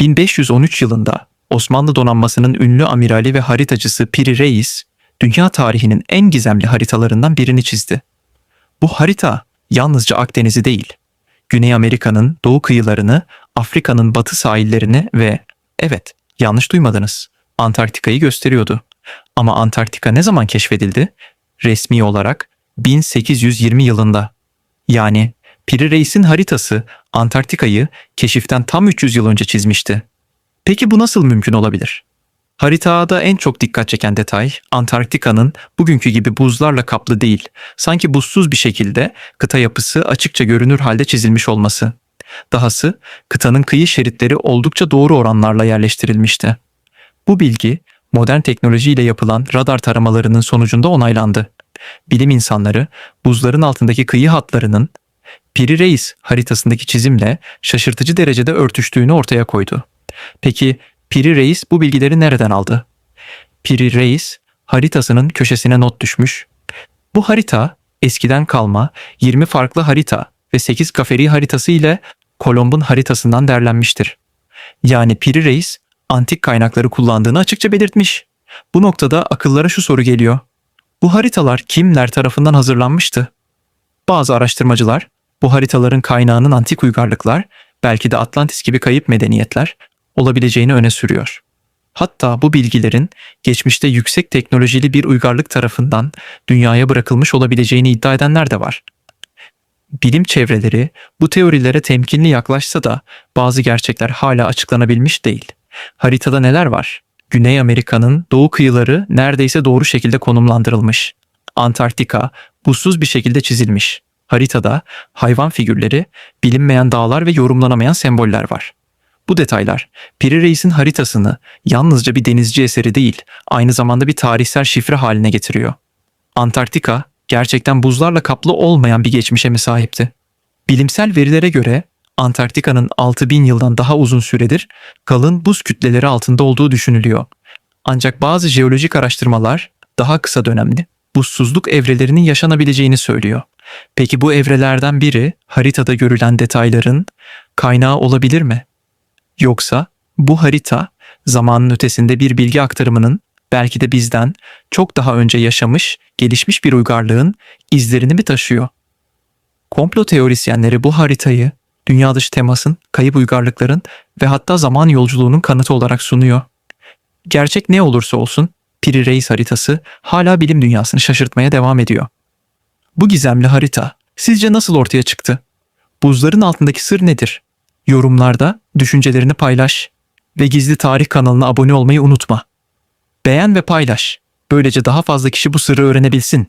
1513 yılında Osmanlı donanmasının ünlü amirali ve haritacısı Piri Reis, dünya tarihinin en gizemli haritalarından birini çizdi. Bu harita yalnızca Akdeniz'i değil, Güney Amerika'nın doğu kıyılarını, Afrika'nın batı sahillerini ve evet, yanlış duymadınız, Antarktika'yı gösteriyordu. Ama Antarktika ne zaman keşfedildi? Resmi olarak 1820 yılında. Yani Piri Reis'in haritası Antarktika'yı keşiften tam 300 yıl önce çizmişti. Peki bu nasıl mümkün olabilir? Haritada en çok dikkat çeken detay Antarktika'nın bugünkü gibi buzlarla kaplı değil, sanki buzsuz bir şekilde kıta yapısı açıkça görünür halde çizilmiş olması. Dahası kıtanın kıyı şeritleri oldukça doğru oranlarla yerleştirilmişti. Bu bilgi modern teknolojiyle yapılan radar taramalarının sonucunda onaylandı. Bilim insanları buzların altındaki kıyı hatlarının Piri Reis haritasındaki çizimle şaşırtıcı derecede örtüştüğünü ortaya koydu. Peki Piri Reis bu bilgileri nereden aldı? Piri Reis haritasının köşesine not düşmüş. Bu harita eskiden kalma 20 farklı harita ve 8 kaferi haritası ile Kolomb'un haritasından derlenmiştir. Yani Piri Reis antik kaynakları kullandığını açıkça belirtmiş. Bu noktada akıllara şu soru geliyor. Bu haritalar kimler tarafından hazırlanmıştı? Bazı araştırmacılar bu haritaların kaynağının antik uygarlıklar, belki de Atlantis gibi kayıp medeniyetler olabileceğini öne sürüyor. Hatta bu bilgilerin geçmişte yüksek teknolojili bir uygarlık tarafından dünyaya bırakılmış olabileceğini iddia edenler de var. Bilim çevreleri bu teorilere temkinli yaklaşsa da bazı gerçekler hala açıklanabilmiş değil. Haritada neler var? Güney Amerika'nın doğu kıyıları neredeyse doğru şekilde konumlandırılmış. Antarktika buzsuz bir şekilde çizilmiş. Haritada hayvan figürleri, bilinmeyen dağlar ve yorumlanamayan semboller var. Bu detaylar Piri Reis'in haritasını yalnızca bir denizci eseri değil, aynı zamanda bir tarihsel şifre haline getiriyor. Antarktika gerçekten buzlarla kaplı olmayan bir geçmişe mi sahipti? Bilimsel verilere göre Antarktika'nın 6000 yıldan daha uzun süredir kalın buz kütleleri altında olduğu düşünülüyor. Ancak bazı jeolojik araştırmalar daha kısa dönemli buzsuzluk evrelerinin yaşanabileceğini söylüyor. Peki bu evrelerden biri haritada görülen detayların kaynağı olabilir mi? Yoksa bu harita zamanın ötesinde bir bilgi aktarımının belki de bizden çok daha önce yaşamış, gelişmiş bir uygarlığın izlerini mi taşıyor? Komplo teorisyenleri bu haritayı dünya dışı temasın, kayıp uygarlıkların ve hatta zaman yolculuğunun kanıtı olarak sunuyor. Gerçek ne olursa olsun Piri Reis haritası hala bilim dünyasını şaşırtmaya devam ediyor. Bu gizemli harita sizce nasıl ortaya çıktı? Buzların altındaki sır nedir? Yorumlarda düşüncelerini paylaş ve Gizli Tarih kanalına abone olmayı unutma. Beğen ve paylaş. Böylece daha fazla kişi bu sırrı öğrenebilsin.